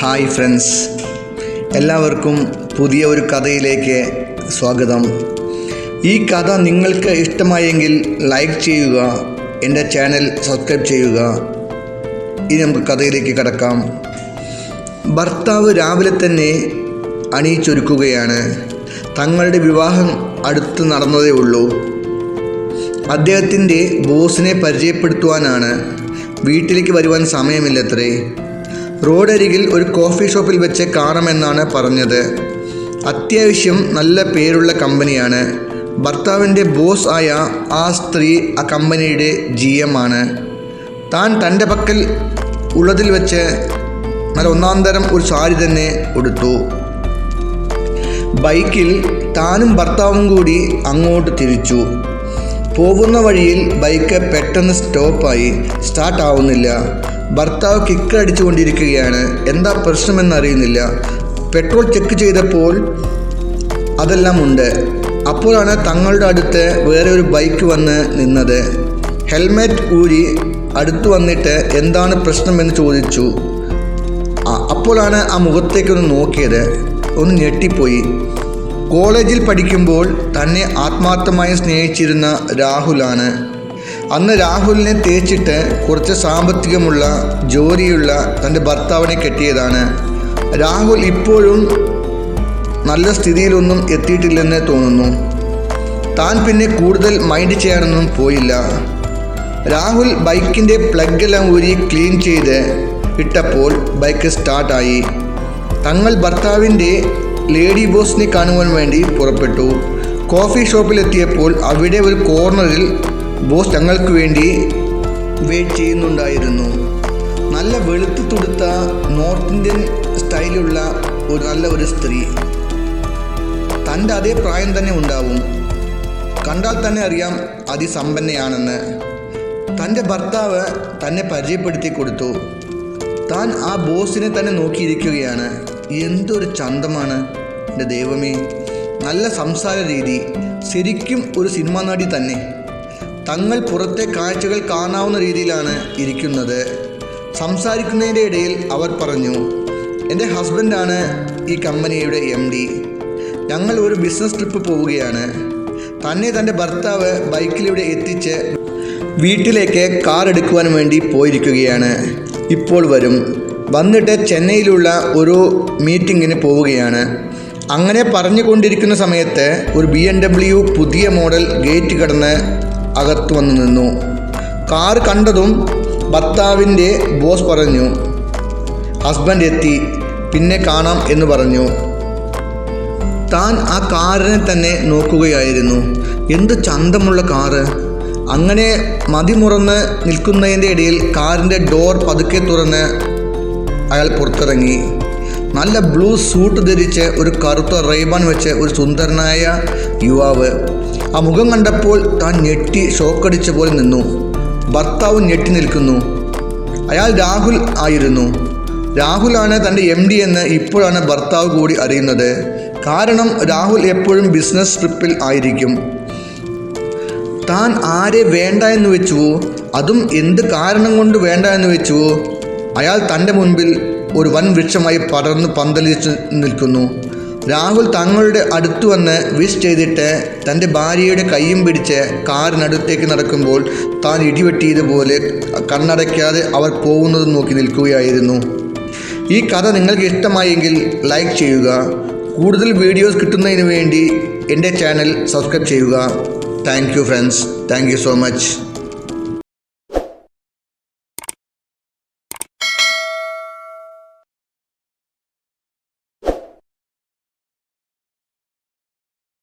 Hi friends എല്ലാവർക്കും പുതിയ ഒരു കഥയിലേക്ക് സ്വാഗതം. ഈ കഥ നിങ്ങൾക്ക് ഇഷ്ടമായെങ്കിൽ ലൈക്ക് ചെയ്യുക എന്റെ ചാനൽ സബ്സ്ക്രൈബ് ചെയ്യുക. ഇനി നമുക്ക് കഥയിലേക്ക് കടക്കാം. ഭർത്താവ് രാവിലെ തന്നെ അണിയിച്ചൊരുക്കുകയാണ്. തങ്ങളുടെ വിവാഹം അടുത്ത് നടന്നതേ ഉള്ളൂ. അദ്ദേഹത്തിന്റെ ബോസിനെ പരിചയപ്പെടുത്തുവാനാണ് വീട്ടിലേക്ക് വരുവാൻ സമയമില്ലത്രേ. റോഡരികിൽ ഒരു കോഫി ഷോപ്പിൽ വെച്ച് കാണാമെന്നാണ് പറഞ്ഞത്. അത്യാവശ്യം നല്ല പേരുള്ള കമ്പനിയാണ്. ഭർത്താവിന്റെ ബോസ് ആയ ആ സ്ത്രീ ആ കമ്പനിയുടെ ജി എം ആണ് താൻ തന്റെ പക്കൽ ഉള്ളതിൽ വെച്ച് നല്ല ഒന്നാം തരം ഒരു സാരി തന്നെ ഉടുത്തു. ബൈക്കിൽ താനും ഭർത്താവും കൂടി അങ്ങോട്ട് തിരിച്ചു. പോകുന്ന വഴിയിൽ ബൈക്ക് പെട്ടെന്ന് സ്റ്റോപ്പായി. സ്റ്റാർട്ട് ആവുന്നില്ല ഭർത്താവ് കിക്ക് അടിച്ചുകൊണ്ടിരിക്കുകയാണ്. എന്താ പ്രശ്നമെന്നറിയുന്നില്ല. പെട്രോൾ ചെക്ക് ചെയ്തപ്പോൾ അതെല്ലാം ഉണ്ട് അപ്പോഴാണ് തങ്ങളുടെ അടുത്ത് വേറെ ഒരു ബൈക്ക് വന്ന് നിന്നത്. ഹെൽമെറ്റ് ഊരി അടുത്ത് വന്നിട്ട് എന്താണ് പ്രശ്നമെന്ന് ചോദിച്ചു. അപ്പോഴാണ് ആ മുഖത്തേക്കൊന്ന് നോക്കിയത്. ഒന്ന് ഞെട്ടിപ്പോയി. കോളേജിൽ പഠിക്കുമ്പോൾ തന്നെ ആത്മാർത്ഥമായി സ്നേഹിച്ചിരുന്ന രാഹുലാണ്. അന്ന് രാഹുലിനെ തേച്ചിട്ട് കുറച്ച് സാമ്പത്തികമുള്ള ജോലിയുള്ള തന്റെ ഭർത്താവിനെ കെട്ടിയതാണ്. രാഹുൽ ഇപ്പോഴും നല്ല സ്ഥിതിയിലൊന്നും എത്തിയിട്ടില്ലെന്ന് തോന്നുന്നു. താൻ പിന്നെ കൂടുതൽ മൈൻഡ് ചെയ്യാനൊന്നും പോയില്ല. രാഹുൽ ബൈക്കിന്റെ പ്ലഗ്ഗെല്ലാം ഊരി ക്ലീൻ ചെയ്ത് ഇട്ടപ്പോൾ ബൈക്ക് സ്റ്റാർട്ടായി. തങ്ങൾ ഭർത്താവിന്റെ ലേഡി ബോസിനെ കാണുവാൻ വേണ്ടി പുറപ്പെട്ടു. കോഫി ഷോപ്പിലെത്തിയപ്പോൾ അവിടെ ഒരു കോർണറിൽ ബോസ് തങ്ങൾക്ക് വേണ്ടി വെയിറ്റ് ചെയ്യുന്നുണ്ടായിരുന്നു. നല്ല വെളുത്ത് തുടുത്ത നോർത്ത് ഇന്ത്യൻ സ്റ്റൈലുള്ള ഒരു നല്ല ഒരു സ്ത്രീ. തന്റെ അതേ പ്രായം തന്നെ ഉണ്ടാവും. കണ്ടാൽ തന്നെ അറിയാം അതിസമ്പന്നയാണെന്ന്. തന്റെ ഭർത്താവ് തന്നെ പരിചയപ്പെടുത്തി കൊടുത്തു. താൻ ആ ബോസിനെ തന്നെ നോക്കിയിരിക്കുകയാണ്. എന്തൊരു ചന്തമാണ് എന്റെ ദൈവമേ. നല്ല സംസാര രീതി. ശരിക്കും ഒരു സിനിമാ നടി തന്നെ. തങ്ങൾ പുറത്തെ കാഴ്ചകൾ കാണാവുന്ന രീതിയിലാണ് ഇരിക്കുന്നത്. സംസാരിക്കുന്നതിന്റെ ഇടയിൽ അവർ പറഞ്ഞു എന്റെ ഹസ്ബൻഡാണ് ഈ കമ്പനിയുടെ എം ഡി ഞങ്ങൾ ഒരു ബിസിനസ് ട്രിപ്പ് പോവുകയാണ്. തന്നെ തന്റെ ഭർത്താവ് ബൈക്കിലൂടെ എത്തിച്ച് വീട്ടിലേക്ക് കാർ എടുക്കുവാൻ വേണ്ടി പോയിരിക്കുകയാണ്. ഇപ്പോൾ വരും. വന്നിട്ട് ചെന്നൈയിലുള്ള ഒരു മീറ്റിങ്ങിന് പോവുകയാണ്. അങ്ങനെ പറഞ്ഞുകൊണ്ടിരിക്കുന്ന സമയത്ത് ഒരു ബി എം ഡബ്ല്യു പുതിയ മോഡൽ ഗേറ്റ് കടന്ന് അകത്ത് വന്നു നിന്നു. കാർ കണ്ടതും ഭർത്താവിന്റെ ബോസ് പറഞ്ഞു ഹസ്ബൻഡ് എത്തി പിന്നെ കാണാം എന്ന് പറഞ്ഞു. താൻ ആ കാറിനെ തന്നെ നോക്കുകയായിരുന്നു. എന്ത് ചന്തമുള്ള കാറ്. അങ്ങനെ മതിമുറന്ന് നിൽക്കുന്നതിന്റെ ഇടയിൽ കാറിന്റെ ഡോർ പതുക്കെ തുറന്ന് അയാൾ പുറത്തിറങ്ങി. നല്ല ബ്ലൂ സൂട്ട് ധരിച്ച് ഒരു കറുത്ത റൈബാൻ വെച്ച് ഒരു സുന്ദരനായ യുവാവ് ആ മുഖം കണ്ടപ്പോൾ താൻ ഞെട്ടി ഷോക്കടിച്ച പോലെ നിന്നു. ഭർത്താവ് ഞെട്ടി നിൽക്കുന്നു. അയാൾ രാഹുൽ ആയിരുന്നു. രാഹുലാണ് തന്റെ എം ഡി എന്ന് ഇപ്പോഴാണ് ഭർത്താവ് കൂടി അറിയുന്നത്. കാരണം രാഹുൽ എപ്പോഴും ബിസിനസ് ട്രിപ്പിൽ ആയിരിക്കും. താൻ ആരെ വേണ്ട എന്ന് വെച്ചുവോ? അതും എന്ത് കാരണം കൊണ്ട് വേണ്ട എന്ന് വെച്ചുവോ? അയാൾ തന്റെ മുൻപിൽ ഒരു വൻ വൃക്ഷമായി പടർന്ന് പന്തലിച്ച് നിൽക്കുന്നു. രാഹുൽ തങ്ങളുടെ അടുത്ത് വന്ന് വിഷ് ചെയ്തിട്ട് തന്റെ ഭാര്യയുടെ കൈയും പിടിച്ച് കാറിനടുത്തേക്ക് നടക്കുമ്പോൾ താൻ ഇടിവെട്ടിയതുപോലെ കണ്ണടയ്ക്കാതെ അവർ പോകുന്നത് നോക്കി നിൽക്കുകയായിരുന്നു. ഈ കഥ നിങ്ങൾക്ക് ഇഷ്ടമായെങ്കിൽ ലൈക്ക് ചെയ്യുക. കൂടുതൽ വീഡിയോസ് കിട്ടുന്നതിന് വേണ്ടി എന്റെ ചാനൽ സബ്സ്ക്രൈബ് ചെയ്യുക. Thank you friends. Thank you so much.